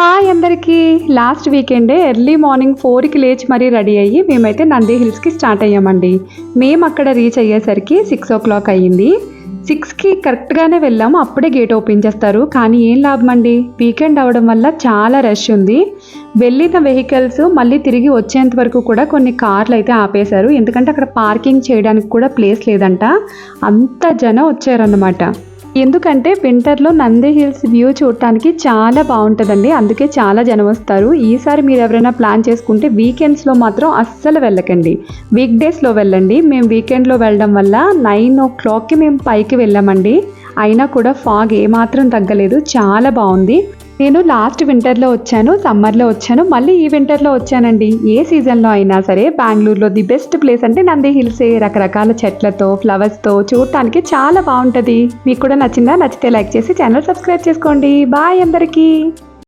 Hi అందరికీ. Last వీకెండే early morning ఫోర్కి లేచి మరీ రెడీ అయ్యి మేమైతే నంది హిల్స్కి స్టార్ట్ అయ్యామండి. మేము అక్కడ రీచ్ అయ్యేసరికి సిక్స్ ఓ క్లాక్ అయ్యింది సిక్స్కి కరెక్ట్గానే వెళ్ళాము అప్పుడే గేట్ ఓపెన్ చేస్తారు. కానీ ఏం లాభం అండి వీకెండ్ అవడం వల్ల చాలా రష్ ఉంది. వెళ్ళిన వెహికల్స్ మళ్ళీ తిరిగి వచ్చేంత వరకు కూడా కొన్ని కార్లు అయితే ఆపేశారు. ఎందుకంటే అక్కడ పార్కింగ్ చేయడానికి కూడా ప్లేస్ లేదంట. అంత జనం వచ్చారన్నమాట. ఎందుకంటే వింటర్లో నంది హిల్స్ వ్యూ చూడటానికి చాలా బాగుంటుందండి. అందుకే చాలా జనం వస్తారు. ఈసారి మీరు ఎవరైనా ప్లాన్ చేసుకుంటే వీకెండ్స్లో మాత్రం అస్సలు వెళ్ళకండి. వీక్ డేస్లో వెళ్ళండి. మేము వీకెండ్లో వెళ్ళడం వల్ల నైన్ ఓ క్లాక్కి మేము పైకి వెళ్ళామండి. అయినా కూడా ఫాగ్ ఏమాత్రం తగ్గలేదు. చాలా బాగుంది. నేను లాస్ట్ వింటర్లో వచ్చాను సమ్మర్లో వచ్చాను మళ్ళీ ఈ వింటర్లో వచ్చానండి. ఏ సీజన్లో అయినా సరే బెంగళూరులో ది బెస్ట్ ప్లేస్ అంటే నంది హిల్సే రకరకాల చెట్లతో ఫ్లవర్స్తో చూడటానికి చాలా బాగుంటుంది. మీకు కూడా నచ్చిందా? నచ్చితే లైక్ చేసి ఛానల్ సబ్స్క్రైబ్ చేసుకోండి. బాయ్ అందరికీ.